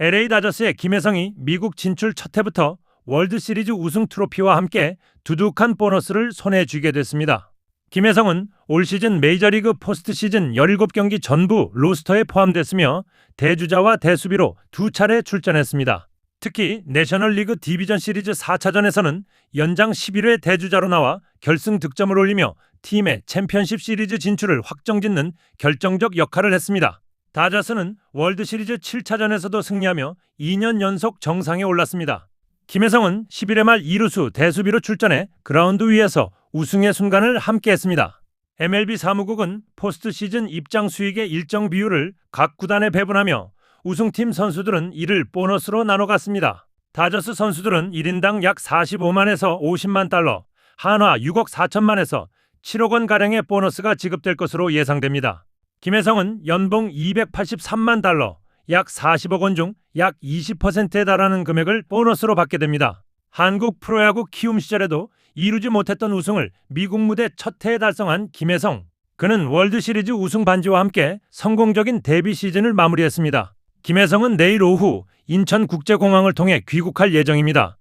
LA 다저스의 김혜성이 미국 진출 첫 해부터 월드 시리즈 우승 트로피와 함께 두둑한 보너스를 손에 쥐게 됐습니다. 김혜성은 올 시즌 메이저리그 포스트 시즌 17경기 전부 로스터에 포함됐으며 대주자와 대수비로 두 차례 출전했습니다. 특히 내셔널리그 디비전 시리즈 4차전에서는 연장 11회 대주자로 나와 결승 득점을 올리며 팀의 챔피언십 시리즈 진출을 확정짓는 결정적 역할을 했습니다. 다저스는 월드 시리즈 7차전에서도 승리하며 2년 연속 정상에 올랐습니다. 김혜성은 11회 말 2루수 대수비로 출전해 그라운드 위에서 우승의 순간을 함께했습니다. MLB 사무국은 포스트 시즌 입장 수익의 일정 비율을 각 구단에 배분하며 우승팀 선수들은 이를 보너스로 나눠 갔습니다. 다저스 선수들은 1인당 약 45만에서 50만 달러, 한화 6억 4천만에서 7억 원 가량의 보너스가 지급될 것으로 예상됩니다. 김혜성은 연봉 283만 달러, 약 40억 원 중 약 20%에 달하는 금액을 보너스로 받게 됩니다. 한국 프로야구 키움 시절에도 이루지 못했던 우승을 미국 무대 첫 해에 달성한 김혜성. 그는 월드 시리즈 우승 반지와 함께 성공적인 데뷔 시즌을 마무리했습니다. 김혜성은 내일 오후 인천국제공항을 통해 귀국할 예정입니다.